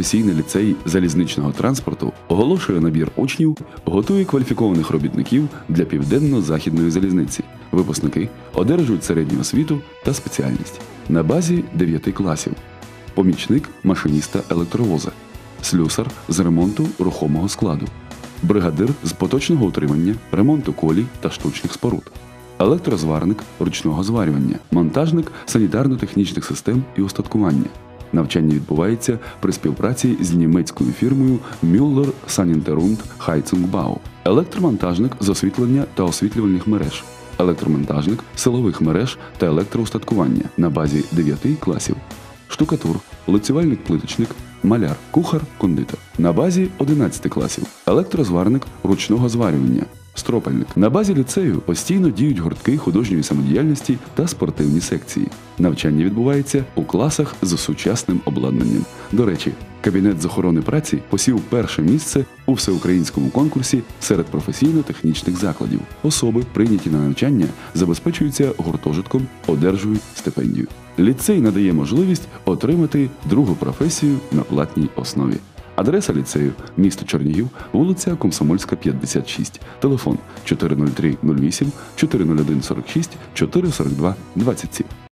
професійний ліцей залізничного транспорту оголошує набір учнів, готує кваліфікованих робітників для південно-західної залізниці. Випускники одержують середню освіту та спеціальність на базі 9 класів. Помічник машиніста електровоза, слюсар з ремонту рухомого складу, бригадир з поточного утримання, ремонту колій та штучних споруд, електрозварник ручного зварювання, монтажник санітарно-технічних систем і устаткування. Навчання відбувається при співпраці з німецькою фірмою Müller Sanitätsund Heizungbau, електромонтажник з освітлення та освітлювальних мереж, електромонтажник силових мереж та електроустаткування на базі 9 класів, штукатур, лицювальник плиточник, маляр, кухар, кондитер. На базі 11 класів, електрозварник ручного зварювання, стропальник. На базі ліцею постійно діють гуртки художньої самодіяльності та спортивні секції. Навчання відбувається у класах з сучасним обладнанням. До речі, кабінет з охорони праці посів перше місце у всеукраїнському конкурсі серед професійно-технічних закладів. Особи, прийняті на навчання, забезпечуються гуртожитком, одержують стипендію. Ліцей надає можливість отримати другу професію на платній основі. Адреса ліцею місто Чернігів, вулиця Комсомольська, 56, телефон 403 08 401 46 442 27.